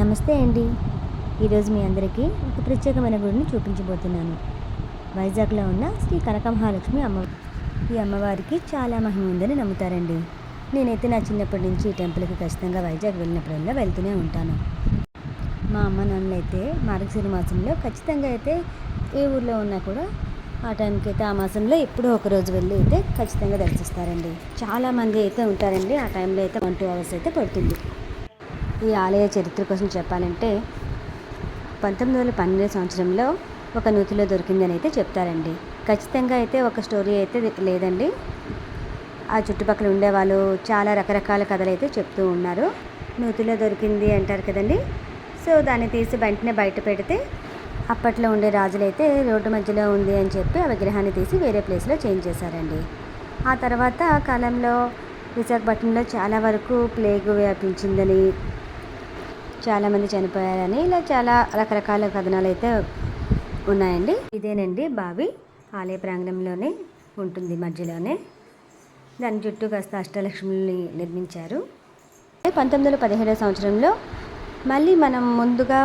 నమస్తే అండి. ఈరోజు మీ అందరికీ ఒక ప్రత్యేకమైన గుడిని చూపించబోతున్నాను. వైజాగ్లో ఉన్న శ్రీ కనకమహాలక్ష్మి అమ్మ ఈ అమ్మవారికి చాలా మహిమ ఉందని నమ్ముతారండి. నేనైతే నా చిన్నప్పటి నుంచి ఈ టెంపుల్కి ఖచ్చితంగా వైజాగ్ వెళ్ళినప్పుడల్లా వెళ్తూనే ఉంటాను. మా అమ్మ నాన్నైతే అయితే మార్గశిర మాసంలో ఖచ్చితంగా అయితే ఏ ఊర్లో ఉన్నా కూడా ఆ టైంకి అయితే ఆ మాసంలో ఎప్పుడో ఒక రోజు వెళ్ళి అయితే ఖచ్చితంగా దర్శిస్తారండి. చాలామంది అయితే ఉంటారండి. ఆ టైంలో అయితే వన్ టూ అవర్స్ అయితే పడుతుంది. ఈ ఆలయ చరిత్ర కోసం చెప్పాలంటే పంతొమ్మిది వందల పన్నెండు సంవత్సరంలో ఒక నూతిలో దొరికిందని అయితే చెప్తారండి. ఖచ్చితంగా అయితే ఒక స్టోరీ అయితే లేదండి. ఆ చుట్టుపక్కల ఉండేవాళ్ళు చాలా రకరకాల కథలు అయితే చెప్తూ ఉన్నారు. నూతిలో దొరికింది అంటారు కదండి. సో దాన్ని తీసి వెంటనే బయట పెడితే అప్పట్లో ఉండే రాజులైతే రోడ్డు మధ్యలో ఉంది అని చెప్పి ఆ విగ్రహాన్ని తీసి వేరే ప్లేస్లో చేంజ్ చేశారండి. ఆ తర్వాత కాలంలో విశాఖపట్నంలో చాలా వరకు ప్లేగు వ్యాపించిందని చాలామంది చనిపోయారని ఇలా చాలా రకరకాల కథనాలు అయితే ఉన్నాయండి. ఇదేనండి బావి. ఆలయ ప్రాంగణంలోనే ఉంటుంది మధ్యలోనే. దాని చుట్టూ కాస్త అష్టలక్ష్మిని నిర్మించారు. పంతొమ్మిది వందల పదిహేడవ సంవత్సరంలో మళ్ళీ మనం ముందుగా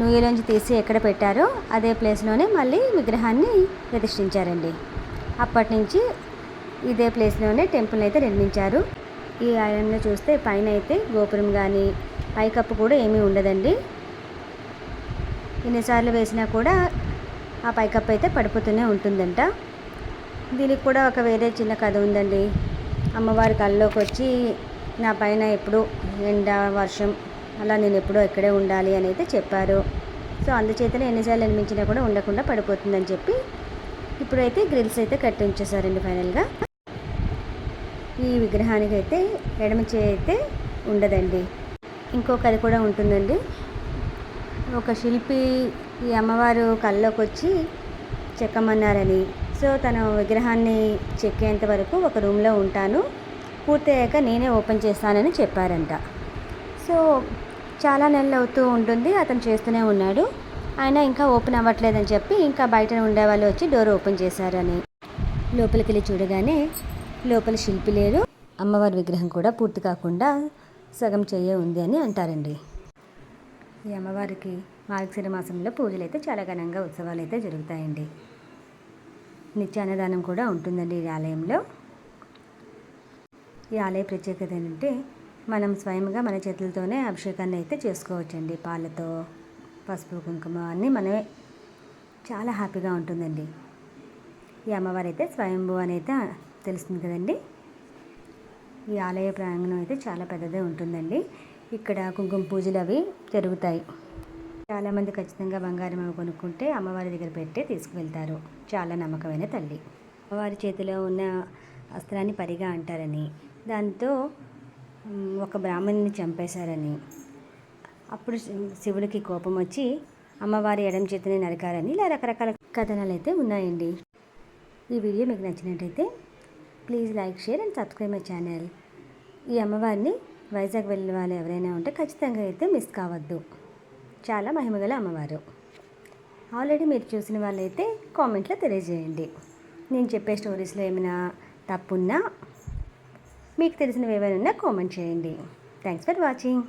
నూయలోంచి తీసి ఎక్కడ పెట్టారో అదే ప్లేస్లోనే మళ్ళీ విగ్రహాన్ని ప్రతిష్ఠించారండి. అప్పటి నుంచి ఇదే ప్లేస్లోనే టెంపుల్ అయితే నిర్మించారు. ఈ ఐరన్లో చూస్తే పైన అయితే గోపురం కానీ పైకప్పు కూడా ఏమీ ఉండదండి. ఎన్నిసార్లు వేసినా కూడా ఆ పైకప్పు అయితే పడిపోతూనే ఉంటుందంట. దీనికి కూడా ఒక వేరే చిన్న కథ ఉందండి. అమ్మవారి కళ్ళలోకి వచ్చి నా పైన ఎప్పుడు ఎండ వర్షం అలా నేను ఎప్పుడూ ఇక్కడే ఉండాలి అని అయితే చెప్పారు. సో అందుచేతనే ఎన్నిసార్లు నిర్మించినా కూడా ఉండకుండా పడిపోతుందని చెప్పి ఇప్పుడైతే గ్రిల్స్ అయితే కట్టి ఉంచేసారండి ఫైనల్గా. ఈ విగ్రహానికి అయితే ఎడమ చేయి అయితే ఉండదండి. ఇంకొక అది కూడా ఉంటుందండి. ఒక శిల్పి ఈ అమ్మవారు కళ్ళలోకి వచ్చి చెక్కమన్నారని. సో తన విగ్రహాన్ని చెక్కేంత వరకు ఒక రూమ్లో ఉంటాను. పూర్తయ్యాక నేనే ఓపెన్ చేస్తానని చెప్పారంట. సో చాలా నెలలు అవుతూ ఉంటుంది. అతను చేస్తూనే ఉన్నాడు. ఆయన ఇంకా ఓపెన్ అవ్వట్లేదని చెప్పి ఇంకా బయట ఉండేవాళ్ళు వచ్చి డోర్ ఓపెన్ చేశారని. లోపలికి వెళ్ళి చూడగానే లోపల శిల్పి లేరు. అమ్మవారి విగ్రహం కూడా పూర్తి కాకుండా సగం చెయ్యే ఉంది అని అంటారండి. ఈ అమ్మవారికి మార్గశిర మాసంలో పూజలు అయితే చాలా ఘనంగా ఉత్సవాలు అయితే జరుగుతాయండి. నిత్య అన్నదానం కూడా ఉంటుందండి ఈ ఆలయంలో. ఈ ఆలయ ప్రత్యేకత ఏంటంటే మనం స్వయంగా మన చేతులతోనే అభిషేకాన్ని అయితే చేసుకోవచ్చండి. పాలతో పసుపు కుంకుమ అన్నీ మనమే చాలా హ్యాపీగా ఉంటుందండి. ఈ అమ్మవారు అయితే స్వయంభూ అని అయితే తెలుస్తుంది కదండి? ఈ ఆలయ ప్రాంగణం అయితే చాలా పెద్దదే ఉంటుందండి. ఇక్కడ కుంకుమ పూజలు అవి జరుగుతాయి. చాలామంది ఖచ్చితంగా బంగారం అవి కొనుక్కుంటే అమ్మవారి దగ్గర పెట్టి తీసుకువెళ్తారు. చాలా నమ్మకమైన తల్లి. అమ్మవారి చేతిలో ఉన్న అస్త్రాన్ని పరిగా అంటారని దాంతో ఒక బ్రాహ్మణుని చంపేశారని. అప్పుడు శివుడికి కోపం వచ్చి అమ్మవారి ఎడం చేతిని నరకారని ఇలా రకరకాల కథనాలు అయితే ఉన్నాయండి. ఈ వీడియో మీకు నచ్చినట్టయితే please like share and subscribe my channel. ఈ అమ్మవారిని వైజాగ్ వెళ్ళిన వాళ్ళు ఎవరైనా ఉంటే ఖచ్చితంగా అయితే మిస్ కావద్దు. చాలా మహిమగల అమ్మవారు. ఆల్రెడీ మీరు చూసిన వాళ్ళైతే కామెంట్లో తెలియజేయండి. నేను చెప్పే స్టోరీస్లో ఏమైనా తప్పున్నా మీకు తెలిసినవి ఏమైనా ఉన్నా కామెంట్ చేయండి. Thanks for watching